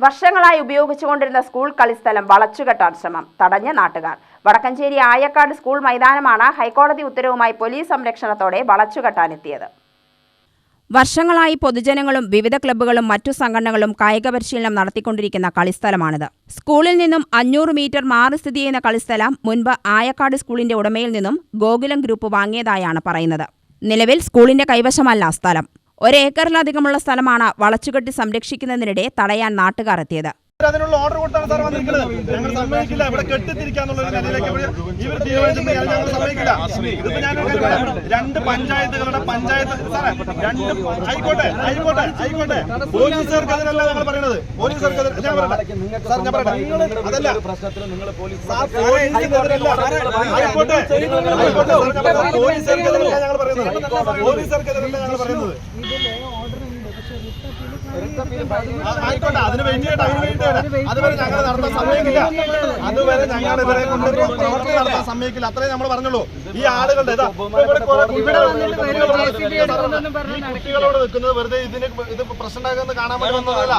വർഷങ്ങളായി ഉപയോഗിച്ചുകൊണ്ടിരുന്ന സ്കൂൾ കളിസ്ഥലം വളച്ചുകെട്ടാൻ ശ്രമം. തടഞ്ഞ നാട്ടുകാർ. വടക്കഞ്ചേരി ആയക്കാട് സ്കൂൾ മൈതാനമാണ് ഹൈക്കോടതി ഉത്തരവുമായി പോലീസ് സംരക്ഷണത്തോടെ വളച്ചുകെട്ടാനെത്തിയത്. വർഷങ്ങളായി പൊതുജനങ്ങളും വിവിധ ക്ലബ്ബുകളും മറ്റു സംഘടനകളും കായിക പരിശീലനം നടത്തിക്കൊണ്ടിരിക്കുന്ന കളിസ്ഥലമാണിത്. സ്കൂളിൽ നിന്നും അഞ്ഞൂറ് മീറ്റർ മാറി സ്ഥിതി ചെയ്യുന്ന കളിസ്ഥലം മുൻപ് ആയക്കാട് സ്കൂളിന്റെ ഉടമയിൽ നിന്നും ഗോകുലം ഗ്രൂപ്പ് വാങ്ങിയതായാണ് പറയുന്നത്. നിലവിൽ സ്കൂളിന്റെ കൈവശമല്ല സ്ഥലം. ഒരേക്കറിലധികമുള്ള സ്ഥലമാണ് വളച്ചുകെട്ടി സംരക്ഷിക്കുന്നതിനിടെ തടയാൻ നാട്ടുകാർ എത്തിയത് അതിനുള്ള ഓർഡർ കൊടുത്താണ് സാർ വന്നിരിക്കുന്നത്. ഞങ്ങൾ സമ്മതിക്കില്ല. ഇവിടെ കെട്ടിത്തിരിക്കാന്നുള്ള ഒരു നിലയിലേക്ക് ഇവർ തീരുമാനിച്ചിട്ടുണ്ടെങ്കിൽ ഞങ്ങൾ സമ്മതിക്കില്ല. ഇതിപ്പോ ഞാൻ. രണ്ട് പഞ്ചായത്തുകളുടെ പഞ്ചായത്ത് സാറേ രണ്ട് ആയിക്കോട്ടെ ആയിക്കോട്ടെ ആയിക്കോട്ടെ. പോലീസുകാർക്ക് അതിനല്ല ഞങ്ങൾ പറയുന്നത്. പോലീസുകാർക്ക് ഞാൻ പറയട്ടെ. സാർ ഞാൻ പറയട്ടെ. അതല്ല. ആയിക്കോട്ടെ. ആയിക്കോട്ടെ പോലീസുകാർക്ക് ഞങ്ങൾ പറയുന്നത്. പോലീസുകാർക്കെതിരല്ല ഞങ്ങൾ പറയുന്നത്. ആയിക്കോട്ടെ അതിന് വേണ്ടിയിട്ട് അതിന് വേണ്ടിയിട്ട്. അതുവരെ ഞങ്ങൾ നടത്താൻ സമ്മതിക്കില്ല. അതുവരെ ഞങ്ങൾ ഇവരെ കൊണ്ട് പ്രവർത്തനം നടത്താൻ സമ്മതിക്കില്ല. അത്രേ നമ്മൾ പറഞ്ഞുള്ളൂ. ഈ ആളുകളുടെ കുട്ടികളോട് നിൽക്കുന്നത് വെറുതെ ഇതിന് ഇത് പ്രശ്നമാകുന്നത് കാണാൻ വേണ്ടി വന്നതല്ല.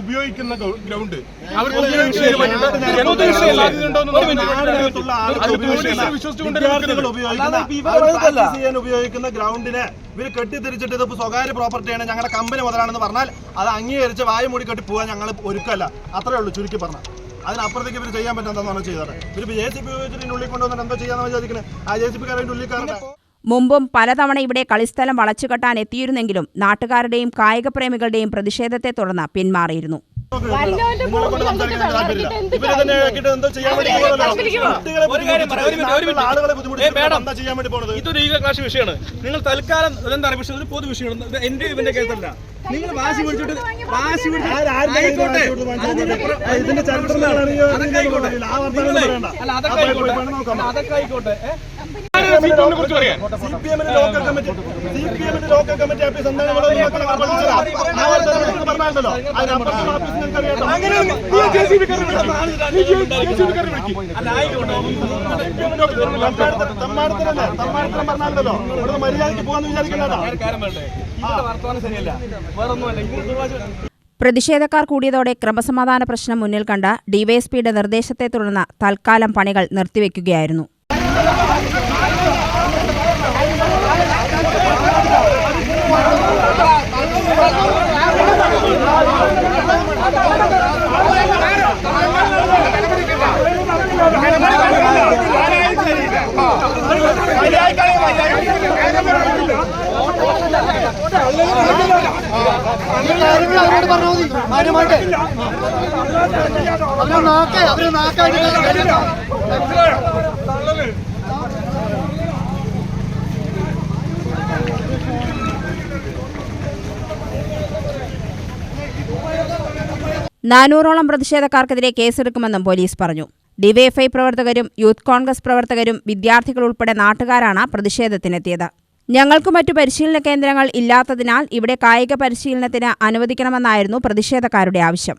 ഉപയോഗിക്കുന്ന ഗ്രൗണ്ട്. അവർക്ക് ഏഴ് മിനിറ്റ് ഉപയോഗിക്കുന്ന വിദ്യാർത്ഥികൾ ഉപയോഗിക്കുന്ന അവർ പ്രാക്ടീസ് ചെയ്യാൻ ഉപയോഗിക്കുന്ന ഗ്രൗണ്ടിനെ ഇവർ കെട്ടിത്തിരിച്ചിട്ട് ഇത് സ്വകാര്യ പ്രോപ്പർട്ടിയാണ് ഞങ്ങളുടെ കമ്പനി മുതലാണെന്ന് പറഞ്ഞാൽ അത് അംഗീകരിച്ച് വായ മൂടി കെട്ടി പോകാൻ ഞങ്ങൾ ഒരുക്കല്ല അത്രേ ഉള്ളൂ ചുരുക്കി പറഞ്ഞാൽ. അതിനപ്പുറത്തേക്ക് ഇവർ ചെയ്യാൻ പറ്റാത്തതാണ് ചെയ്തത്. ഇവർ ജെ സി പി ഉപയോഗിച്ചിട്ട് ഉള്ളിൽ കൊണ്ടുവന്നിട്ട് എന്തോ ചെയ്യാന്ന് വിചാരിക്കുന്നത് ആ ജെ സി പി കാരന്റെ ഉള്ളിൽ കാരണം മുമ്പും പലതവണ ഇവിടെ കളിസ്ഥലം വളച്ചുകെട്ടാൻ എത്തിയിരുന്നെങ്കിലും നാട്ടുകാരുടെയും കായിക പ്രേമികളുടെയും പ്രതിഷേധത്തെ തുടർന്ന് പിന്മാറിയിരുന്നു. ഇതൊരു ഈഗോ ക്ലാസ് വിഷയമാണ്. നിങ്ങൾ തൽക്കാലം എന്താണ് പക്ഷേ ഒരു പൊതു വിഷയമാണ്. ഇത് എന്റെ ഇവന്റെ കേസല്ല. നിങ്ങൾ വാശി പിടിച്ചിട്ട് വാശി പിടിച്ചിട്ട് ഇതിന്റെ ചരിത്രം അതൊക്കെ ആയിക്കോട്ടെ. അല്ല അതൊക്കെ ആയിക്കോട്ടെ. അതൊക്കെ ലോക്കൽ കമ്മിറ്റി. സി പി എമ്മിന്റെ ലോക്കൽ കമ്മിറ്റി ഓഫീസ് എന്താണ്? നിങ്ങൾക്ക് പറഞ്ഞാലോ ഇവിടുന്ന് മര്യാദയ്ക്ക് പോകാന്ന് വിചാരിക്കണ്ടോ വർത്തമാനം ശരിയല്ല. വേറൊന്നുമല്ല. പ്രതിഷേധക്കാർ കൂടിയതോടെ ക്രമസമാധാന പ്രശ്നം മുന്നിൽ കണ്ട ഡിവൈഎസ്പിയുടെ നിർദ്ദേശത്തെ തുടർന്ന് തൽക്കാലം പണികൾ നിർത്തിവെക്കുകയായിരുന്നു. കാര്യങ്ങൾ അവരോട് പറഞ്ഞാൽ മതി മാന്യമായിട്ട് അവർ നാക്കെ നാക്കായിട്ട് നാനൂറോളം പ്രതിഷേധക്കാർക്കെതിരെ കേസെടുക്കുമെന്നും പോലീസ് പറഞ്ഞു. ഡിവൈഎഫ്ഐ പ്രവർത്തകരും യൂത്ത് കോൺഗ്രസ് പ്രവർത്തകരും വിദ്യാർത്ഥികൾ ഉൾപ്പെടെ നാട്ടുകാരാണ് പ്രതിഷേധത്തിനെത്തിയത്. ഞങ്ങൾക്ക് മറ്റു പരിശീലന കേന്ദ്രങ്ങൾ ഇല്ലാത്തതിനാൽ ഇവിടെ കായിക പരിശീലനത്തിന് അനുവദിക്കണമെന്നായിരുന്നു പ്രതിഷേധക്കാരുടെ ആവശ്യം.